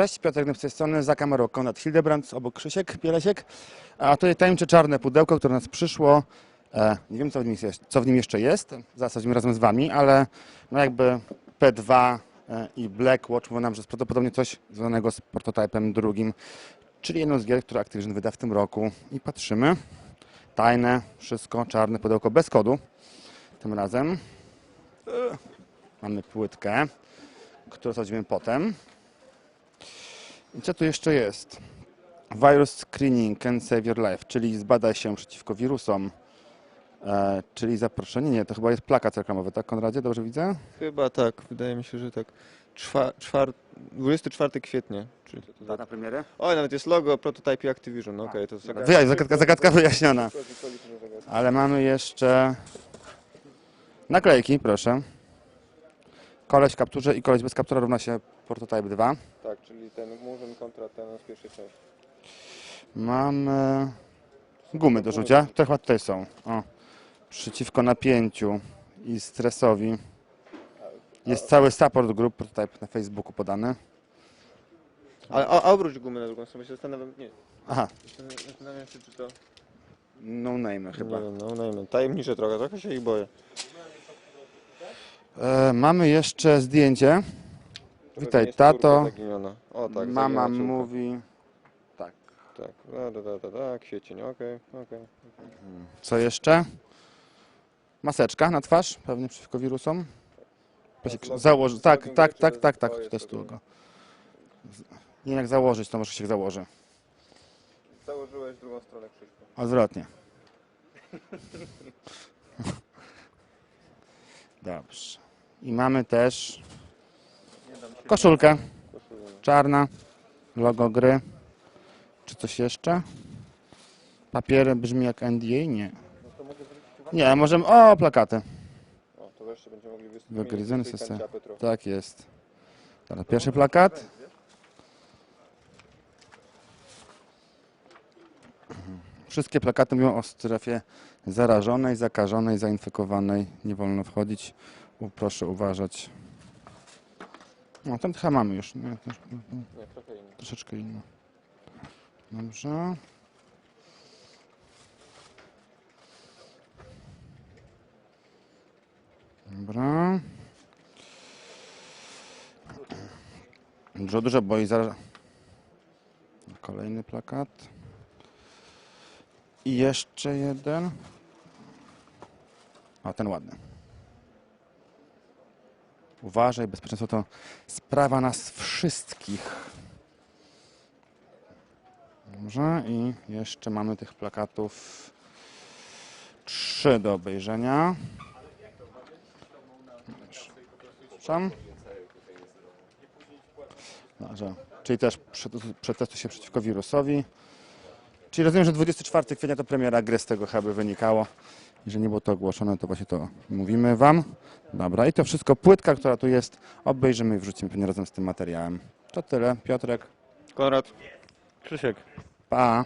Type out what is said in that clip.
Cześć, Piotr z tej strony, za kamerą Konrad Hildebrand, obok Krzysiek Bielesiek. A tutaj tajemnicze czarne pudełko, które nas przyszło. E, nie wiem, co w, nim jest, co w nim jeszcze jest, zasadzimy razem z Wami, ale no jakby P2 e, i Black Watch mówią nam, że jest prawdopodobnie coś związanego z prototypem drugim, czyli jedną z gier, które Activision wyda w tym roku. I patrzymy. Tajne, wszystko, czarne pudełko bez kodu. Tym razem e, mamy płytkę, którą sprawdzimy potem. I co tu jeszcze jest? Virus Screening can save your life, czyli zbadaj się przeciwko wirusom. E, czyli zaproszenie, nie, to chyba jest plakat reklamowy, tak Konradzie, dobrze widzę? Chyba tak, wydaje mi się, że tak. Czwa, czwar, 24 kwietnia. Czyli to, to, Data premiery? Oj, nawet jest logo Prototype Activision, no okej, to zagadka. Wyjaśń, zagadka, zagadka wyjaśniona. Ale mamy jeszcze naklejki, proszę. Koleś w kapturze i koleś bez kaptura równa się Prototype 2. Tak, czyli ten Murzyn kontra ten z pierwszej części. Mamy gumy do rzucia, które chyba tutaj są. O. Przeciwko napięciu i stresowi. Jest cały support group prototype na Facebooku podany. Ale a, a obróć gumy na drugą stronę, się zastanawiam, nie, Aha, zastanawiam się, czy to... no name chyba. Nie wiem, no, no, tajemnicze trochę, trochę się ich boję. E, mamy jeszcze zdjęcie. Witaj, jest córka tato. zaginiona. O tak, Mama zaginiona córka. mówi. Tak. Tak, da, da, da, da, da, kwiecień, okej, okej. Co jeszcze? Maseczka na twarz, pewnie przeciwko wirusom. Założy, z tak, logiem tak, tak, tak, tak, to jest jest tu logo. go. Nie jak założyć, to może się założy. Założyłeś drugą stronę Krzyśku. Odwrotnie. Dobrze. I mamy też koszulkę czarna, logo gry. Czy coś jeszcze? Papier brzmi jak NDA? Nie. Nie, możemy... O, plakaty. To wreszcie będziemy mogli trochę. Tak jest. Teraz pierwszy plakat. Wszystkie plakaty mówią o strefie zarażonej, zakażonej, zainfekowanej. Nie wolno wchodzić. Proszę uważać. No, ten chyba mamy już. Nie, to już Nie, trochę inny. troszeczkę inny. Dobrze. Dobra. Dużo, dużo boi zaraz. Kolejny plakat. I jeszcze jeden. A ten ładny. Uważaj, bezpieczeństwo to sprawa nas wszystkich. Dobrze, i jeszcze mamy tych plakatów trzy do obejrzenia. Przepraszam. Dobrze. Czyli też prze- przetestuj się przeciwko wirusowi. Czyli rozumiem, że 24 kwietnia to premiera gry z tego chyba wynikało. Jeżeli nie było to ogłoszone, to właśnie to mówimy Wam. Dobra, i to wszystko płytka, która tu jest, obejrzymy i wrzucimy pewnie razem z tym materiałem. To tyle. Piotrek, Konrad. Krzysiek. pa.